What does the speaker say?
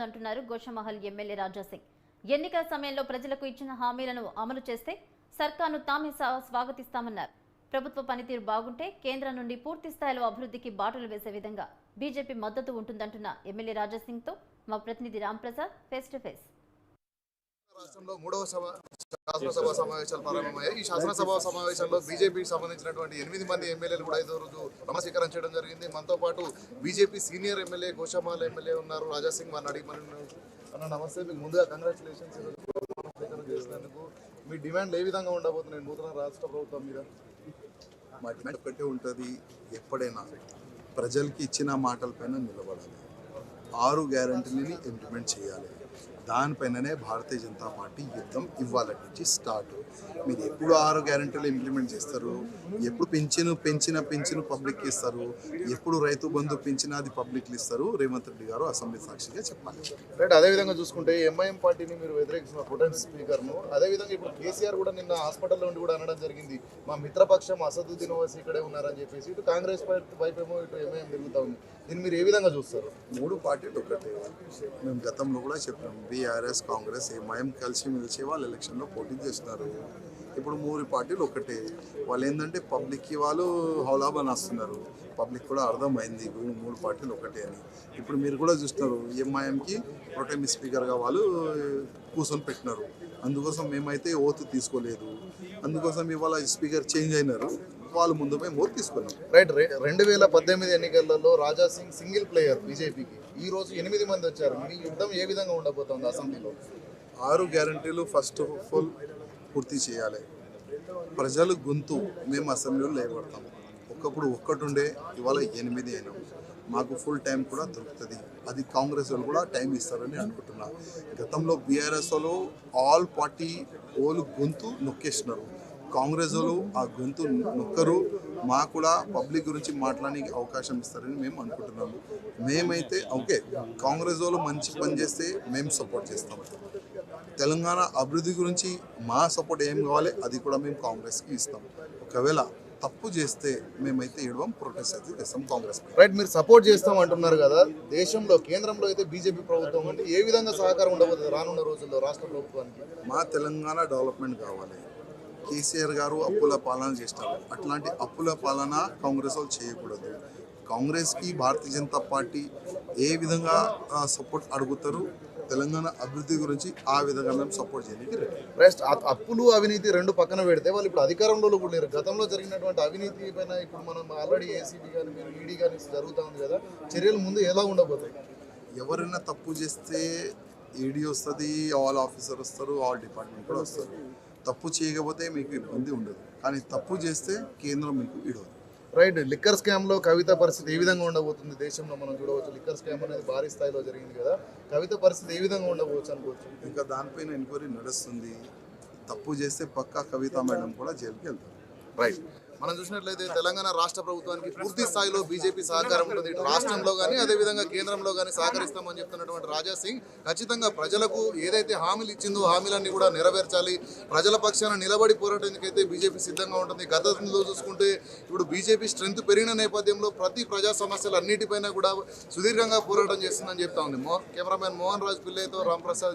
ఉందంటున్నారు గోషమహల్ ఎమ్మెల్యే రాజాసింగ్ ఎన్నికల సమయంలో ప్రజలకు ఇచ్చిన హామీలను అమలు చేస్తే సర్కార్ను తామే స్వాగతిస్తామన్నారు. ప్రభుత్వ పనితీరు బాగుంటే కేంద్రం నుండి పూర్తి స్థాయిలో అభివృద్ధికి బాటలు వేసే విధంగా బీజేపీ మద్దతు ఉంటుందంటున్న ఎమ్మెల్యే రాజాసింగ్తో మా ప్రతినిధి రాంప్రసాద్ ఫేస్ టు ఫేస్ రాష్ట్రంలో మూడవ సభ శాసనసభ సమావేశాలు ప్రారంభమయ్యాయి. ఈ శాసనసభ సమావేశంలో బీజేపీకి సంబంధించినటువంటి ఎనిమిది మంది ఎమ్మెల్యేలు కూడా ఐదో రోజు ప్రమాణస్వీకారం చేయడం జరిగింది. మనతో పాటు BJP senior MLA Goshamahal MLA ఉన్నారు. రాజా సింగ్ వారిని అడిగి అన్న నమస్తే. మీకు ముందుగా కంగ్రాచులేషన్స్ చేసినందుకు మీ డిమాండ్ ఏ విధంగా ఉండబోతున్నాయి? నూతన రాష్ట్ర ప్రభుత్వం మీద? మా డిమాండ్ ఒక్కటే ఉంటుంది. ఎప్పుడైనా ప్రజలకి ఇచ్చిన మాటలపైన నిలబడాలి. ఆరు గ్యారంటీలని ఇంప్లిమెంట్ చేయాలి. దానిపైననే భారతీయ జనతా పార్టీ యుద్ధం ఇవాళ నుంచి స్టార్ట్. మీరు ఎప్పుడు ఆరు గ్యారంటీలు ఇంప్లిమెంట్ చేస్తారు? ఎప్పుడు పెంచిన పెంచిన పెంచిన పబ్లిక్కి ఇస్తారు? ఎప్పుడు రైతు బంధు పెంచిన అది పబ్లిక్కి ఇస్తారు? రేవంత్ రెడ్డి గారు అసెంబ్లీ సాక్షిగా చెప్పాలి. రైట్ అదేవిధంగా చూసుకుంటే ఎంఐఎం పార్టీని మీరు వ్యతిరేకిస్తున్న పొటెన్ స్పీకర్ను అదేవిధంగా ఇప్పుడు కేసీఆర్ కూడా నిన్న హాస్పిటల్లో ఉండి కూడా అనడం జరిగింది. మా మిత్రపక్షం అసదుద్దీన్ ఓవైసీ ఇక్కడే ఉన్నారని చెప్పేసి ఇటు కాంగ్రెస్ పార్టీ వైపు ఏమో ఇటు ఎంఐఎం తిరుగుతా ఉంది. దీన్ని మీరు ఏ విధంగా చూస్తారు? మూడు పార్టీలు ఒకటే. మేము గతంలో కూడా చెప్పాం టీఆర్ఎస్ కాంగ్రెస్ ఏమయం కలిసి మెలిసి వాళ్ళు ఎలక్షన్లో పోటీ చేస్తున్నారు. ఇప్పుడు మూడు పార్టీలు ఒకటే. వాళ్ళు ఏంటంటే పబ్లిక్కి వాళ్ళు హౌలాబాన్ వస్తున్నారు పబ్లిక్ కూడా అర్థమైంది మూడు పార్టీలు ఒకటే అని. ఇప్పుడు మీరు కూడా చూస్తున్నారు ఎంఐఎంకి ప్రొటైమ్ స్పీకర్గా వాళ్ళు కూర్చొని పెట్టినారు. అందుకోసం మేమైతే ఓతు తీసుకోలేదు. అందుకోసం ఇవాళ స్పీకర్ చేంజ్ అయినారు. వాళ్ళు ముందు మేము ఓతు తీసుకున్నాం. రైట్ రెండు వేల పద్దెనిమిది ఎన్నికలలో రాజా సింగ్ సింగిల్ ప్లేయర్ బీజేపీకి. ఈ రోజు ఎనిమిది మంది వచ్చారు. మీ యుద్ధం ఏ విధంగా ఉండబోతోంది అసెంబ్లీలో? ఆరు గ్యారంటీలు ఫస్ట్ ఆఫ్ ఆల్ పూర్తి చేయాలి. ప్రజలు గొంతు మేము అసెంబ్లీలో లేబడతాం ఒకప్పుడు ఒక్కటుండే ఇవాళ ఎనిమిది అయినాం. మాకు ఫుల్ టైం కూడా దొరుకుతుంది. అది కాంగ్రెస్ వాళ్ళు కూడా టైం ఇస్తారని అనుకుంటున్నా. గతంలో బీఆర్ఎస్ వాళ్ళు ఆల్ పార్టీ ఓలు గొంతు నొక్కేసినారు. కాంగ్రెస్ వాళ్ళు ఆ గొంతు నొక్కరు. మా కూడా పబ్లిక్ గురించి మాట్లాడడానికి అవకాశం ఇస్తారని మేము అనుకుంటున్నాము. మేమైతే ఓకే కాంగ్రెస్ వాళ్ళు మంచి పని చేస్తే మేము సపోర్ట్ చేస్తాం. తెలంగాణ అభివృద్ధి గురించి మా సపోర్ట్ ఏం కావాలి అది కూడా మేము కాంగ్రెస్కి ఇస్తాం. ఒకవేళ తప్పు చేస్తే మేమైతే ఇవ్వం ప్రొటెస్ట్ అయితే చేస్తాం కాంగ్రెస్ రైట్ మీరు సపోర్ట్ చేస్తాం అంటున్నారు కదా. దేశంలో కేంద్రంలో అయితే బీజేపీ ప్రభుత్వం ఉంది ఏ విధంగా సహకారం ఉండబోతుంది రానున్న రోజుల్లో రాష్ట్ర ప్రభుత్వానికి? మా తెలంగాణ డెవలప్మెంట్ కావాలి. కేసీఆర్ గారు అప్పుల పాలన చేస్తారు. అట్లాంటి అప్పుల పాలన కాంగ్రెస్ వాళ్ళు చేయకూడదు. కాంగ్రెస్కి భారతీయ జనతా పార్టీ ఏ విధంగా సపోర్ట్ అడుగుతారు తెలంగాణ అభివృద్ధి గురించి ఆ విధంగా మేము సపోర్ట్ చేయడానికి అప్పులు అవినీతి రెండు పక్కన పెడితే వాళ్ళు ఇప్పుడు అధికారంలో కూడా లేరు. గతంలో జరిగినటువంటి అవినీతి పైన ఇప్పుడు మనం ఆల్రెడీ ఏసీబీ కానీ మీరు ఈడీ కానీ జరుగుతూ ఉంది కదా చర్యలు ముందు ఎలా ఉండబోతాయి? ఎవరైనా తప్పు చేస్తే ఈడీ వస్తుంది ఆల్ ఆఫీసర్ వస్తారు ఆల్ డిపార్ట్మెంట్ కూడా వస్తారు తప్పు చేయకపోతే మీకు ఇబ్బంది ఉండదు. కానీ తప్పు చేస్తే కేంద్రం మీకు ఇడవదు రైట్. లిక్కర్ స్కామ్లో కవిత పరిస్థితి ఏ విధంగా ఉండబోతుంది దేశంలో మనం చూడవచ్చు? లిక్కర్ స్కామ్ అనేది భారీ స్థాయిలో జరిగింది కదా. కవిత పరిస్థితి ఏ విధంగా ఉండబోవచ్చు అనుకోవచ్చు? ఇంకా దానిపైన ఎంక్వైరీ నడుస్తుంది. తప్పు చేస్తే పక్కా కవిత మేడం కూడా జైలుకి వెళ్తారు. రైట్. మనం చూసినట్లయితే తెలంగాణ రాష్ట్ర ప్రభుత్వానికి పూర్తి స్థాయిలో బీజేపీ సహకారం ఉంటుంది. రాష్ట్రంలో కానీ అదేవిధంగా కేంద్రంలో కానీ సహకరిస్తామని చెప్తున్నటువంటి రాజా సింగ్ ఖచ్చితంగా ప్రజలకు ఏదైతే హామీలు ఇచ్చిందో హామీలన్నీ కూడా నెరవేర్చాలి. ప్రజల పక్షాన నిలబడి పోరాటానికైతే బీజేపీ సిద్ధంగా ఉంటుంది. గతంలో చూసుకుంటే ఇప్పుడు బీజేపీ స్ట్రెంత్ పెరిగిన నేపథ్యంలో ప్రతి ప్రజా సమస్యలు అన్నిటిపైన కూడా సుదీర్ఘంగా పోరాటం చేస్తుందని చెప్తా ఉంది. మోహన్ కెమెరామెన్ మోహన్ రాజ్ పిల్లయ్యతో రాంప్రసాద్